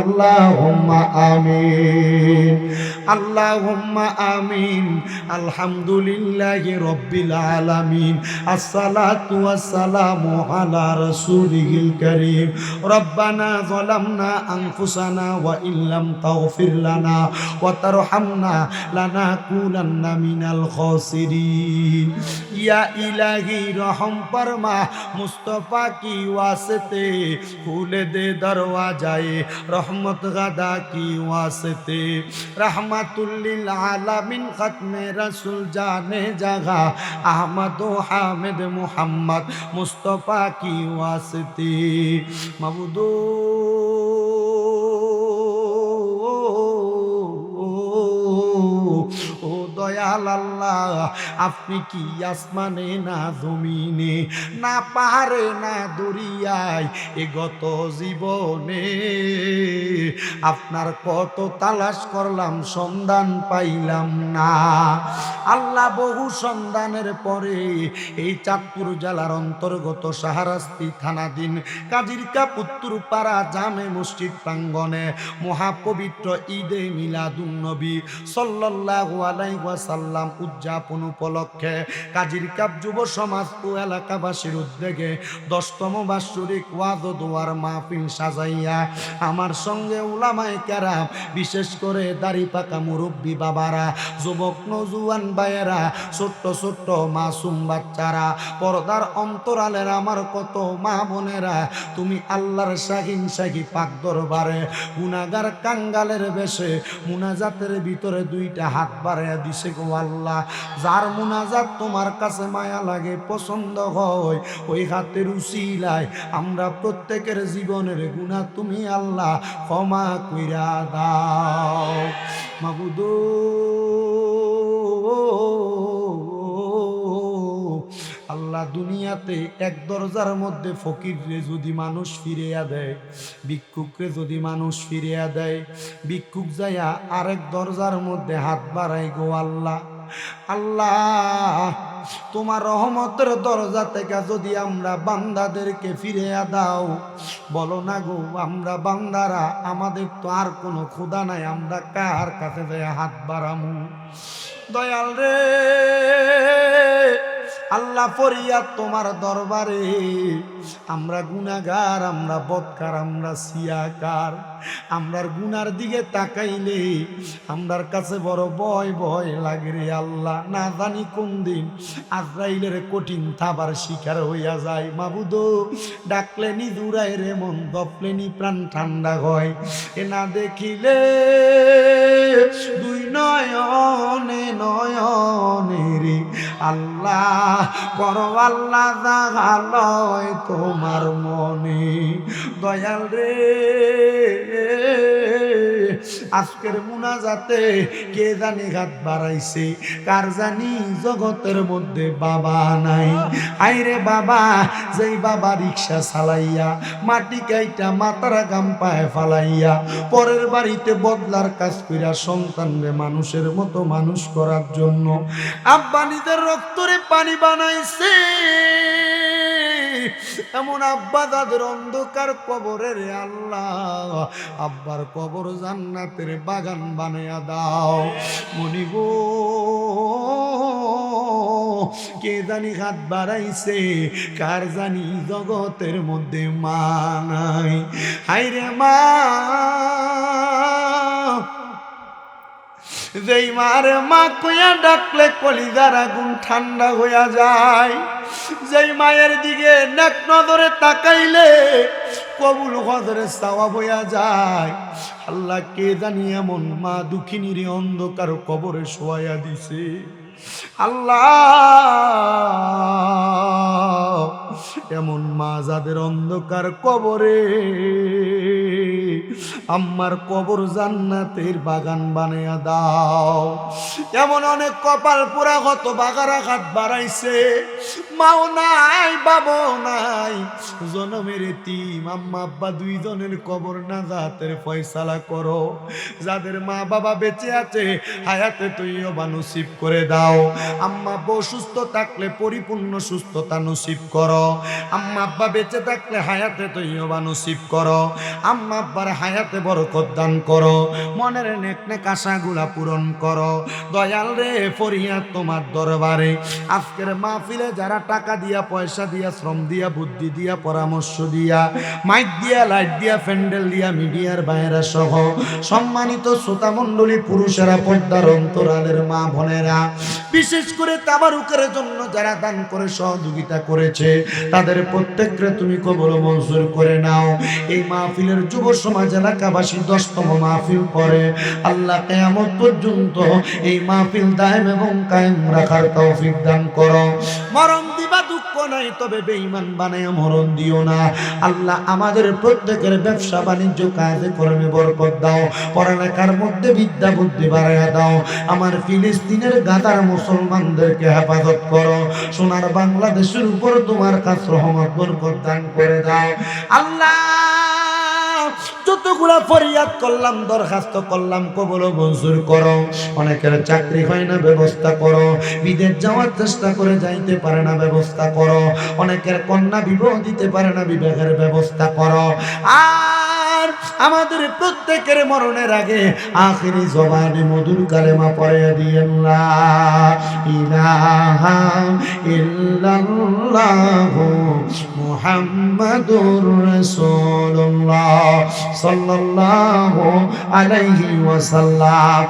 আল্লাহুম্মা আমিন। আল্লাহুম্মা আমিন। আলহামদুলিল্লাহি রাব্বিল আলামিন। আসসালাতু ওয়াসসালামু আলা রাসূলিল কারীম। রব্বানা যালামনা আনফুসানা ওয়া ইল্লাম তাগফির লানা ওয়া তারহামনা লানাকুনান্না মিনাল খাসিরিন। ইয়া ইলাহি রহম ফরমা, মুস্তাফা কি ওয়াসতে খুলে দে দরওয়াজায়ে। রহমত গাদা কি ওয়াসতে। রহমাতুল্লিল আলামিন খতমে রসুল জানে জাগা। আহমদ ও হামিদ মুহাম্মদ মুস্তফা কি ওয়াসতে। মাবুদো আল্লাহ আপনি কি আসমানে না জমিনে, না পাহাড়ে, না দরিয়ায় এ গত জীবনে? আপনার কত তালাশ করলাম, সন্ধান পাইলাম না। আল্লাহ বহু সন্ধানের পরে এই চাঁদপুর জেলার অন্তর্গত সাহারাস্তি থানাধীন কাজির কাপুত্তুর পাড়া জামে মসজিদ প্রাঙ্গনে মহাপবিত্র ঈদে মিলাদুন্নবী সাল্লাল্লাহু আলাইহি ওয়াসাল্লাম উদযাপন উপলক্ষে কাজির কাপ যুব সমাজ ও এলাকাবাসীর উদ্যোগে দশতম বাৎসরিক ওয়াজ ও দোয়ার মাহফিল সাজাইয়া আমার সঙ্গে উলামায়ে কেরাম, বিশেষ করে দাড়ি পাকা মুরব্বী বাবারা, যুবক নজুয়ান ভাইয়েরা, ছোট্ট ছোট্ট মাসুম বাচ্চারা, পর্দার অন্তরালের আমার কত মা বোনেরা, তুমি আল্লাহর শাহিন শাহি পাক দরবারে গুনাগার কাঙ্গালের বেশে মুনাজাতের ভিতরে দুইটা হাত বাড়াইয়া দিছে গো আল্লাহ, যার মুনাজাত তোমার কাছে মায়া লাগে, পছন্দ হয়, ওই হাতের লাই আমরা প্রত্যেকের জীবনের গুণা তুমি আল্লাহ ক্ষমা কইরা দাও। মাবুদো আল্লাহ দুনিয়াতে এক দরজার মধ্যে ফকিররে যদি মানুষ ফিরিয়া দেয়, ভিক্ষুকরে যদি মানুষ ফিরিয়া দেয়, ভিক্ষুক যাইয়া আরেক দরজার মধ্যে হাত বাড়াই গো আল্লাহ। আল্লাহ, তোমার রহমতের দরজা থেকে যদি আমরা বান্দাদেরকে ফিরিয়া দাও, বলো না গো, আমরা বান্দারা, আমাদের তো আর কোনো ক্ষুধা নাই, আমরা কার কাছে যাই হাত বাড়ামু? দয়াল রে আল্লাহ ফরিয়াদ তোমার দরবারে। আমরা গুনাগার আমরা বদকার, আমরা সিয়াকার। আমরার গুনার দিকে তাকাইলে আমরার কাছে বড় ভয় ভয় লাগে রে আল্লাহ। না জানি কোন দিন আজরাইলের কঠিন থাবার শিকার হইয়া যায়। মাবুদো, ডাকলেনি দূরায় রে মন দপলেনি প্রাণ ঠান্ডা হয়। এ না দেখিলে দুই রে আল্লাহ করো আল্লাহ জাগালয় তোমার মনে। দয়াল রে আজকের মুনাজাতে কে জানি ঘাত বাড়াইছে? কার জানি জগতের মধ্যে বাবা নাই। আইরে বাবা, যেই বাবা রিক্সা চালাইয়া, মাটি কাইটা মাতারা গাম পায়ে ফালাইয়া, পরের বাড়িতে বদলার কাজ কইরা সন্তানরে মানুষের মতো মানুষ করার জন্য আব্বানিদের রক্তরে পানি বানাইছে। এমন আব্বা দাদের অন্ধকার কবরের আল্লাহ। আব্বার কবর জান্নাতের বাগান বানাইয়া দাও। মনি গো, কে জানি হাত বাড়াইছে, কার জানি জগতের মধ্যে মা নাই। হাইরে মা যেই মার মা কইয়া ডাকলে কলিজার আগুন ঠান্ডা হইয়া যায়। যেই মায়ের দিকে নেক নজরে তাকাইলে কবুল হজরে চাওয়া বইয়া যায়। আল্লাহ কে জানি এমন মা দুঃখিনীর অন্ধকার কবরে শোয়াইয়া দিছে। আল্লাহ, এমন মা যাদের অন্ধকার কবরে আম্মার কবর জান্নাতের বাগান বানিয়ে দাও। এমন অনেক কপাল পুরা গত বাগারা বাড়াইছে মাও নাই, বাবাও নাই। জনমের তিম, আম্মা, আব্বা দুইজনের কবর না জাতের ফয়সালা করো। যাদের মা বাবা বেঁচে আছে, হায়াতে তুইও বা নসিব করে দাও। আম্মা আব্বা অসুস্থ থাকলে পরিপূর্ণ সুস্থতা নসিব করো। আম্মা আব্বা বেঁচে থাকলে হায়াতে তুইও বা নসিব করো। আম্মা আব্বার হায়াতে বরকত দান করো। মনের নেক নেক আশাগুলা পূরণ করো। দয়াল রে ফরিয়া তোমার দরবারে। আজকের মাহফিলে যারা টাকা দিয়া, পয়সা দিয়া, শ্রম দিয়া, বুদ্ধি দিয়া, পরামর্শ দিয়া, মাইক দিয়া, লাইট দিয়া, প্যান্ডেল দিয়া, মিডিয়ার বাইরা সহ সম্মানিত শ্রোতা মন্ডলী পুরুষেরা পদ্মার অন্তরালের মা বোনেরা বিশেষ করে তাবারুকের জন্য যারা দান করে, সহযোগিতা করেছে, তাদের প্রত্যেককে তুমি কবল মঞ্জুর করে নাও। এই মাহফিলের যুব সমাজ এলাকাবাসী দশতম মাহফিল করে আল্লাহ কেয়ামত পর্যন্ত এই মাহফিল দায়েম এবং কায়েম রাখার তৌফিক দান করো। মরণ দিবা, দুঃখ নাই, তবে বেঈমান বানায় মরণ দিও না। আল্লাহ আমাদের প্রত্যেকের ব্যবসা বাণিজ্য কাজে কর্মে বরকত দাও। পড়ালেখার মধ্যে বিদ্যা বুদ্ধি বাড়াইয়া দাও। আমার ফিলিস্তিনের গাদার মুসলমানদেরকে হেফাজত করো। সোনার বাংলাদেশের উপর তোমার কাছ রহমত, বরকত দান করে দাও। আল্লাহ, যতগুলা ফরিয়াদ করলাম, দরখাস্ত করলাম, কবল মঞ্জুর করো। অনেকের চাকরি হয় না, ব্যবস্থা করো। বিদেশ যাওয়ার চেষ্টা করে যাইতে পারে না, ব্যবস্থা করো। অনেকের কন্যা বিবাহ দিতে পারে না, বিবাহের ব্যবস্থা করো। আর আমাদের প্রত্যেকের মরণের আগে আখিরি জবানে মধুর কালেমা পড়ে দিয়েন লা সাল্লাল্লাহু আলাইহি ওয়াসাল্লাম।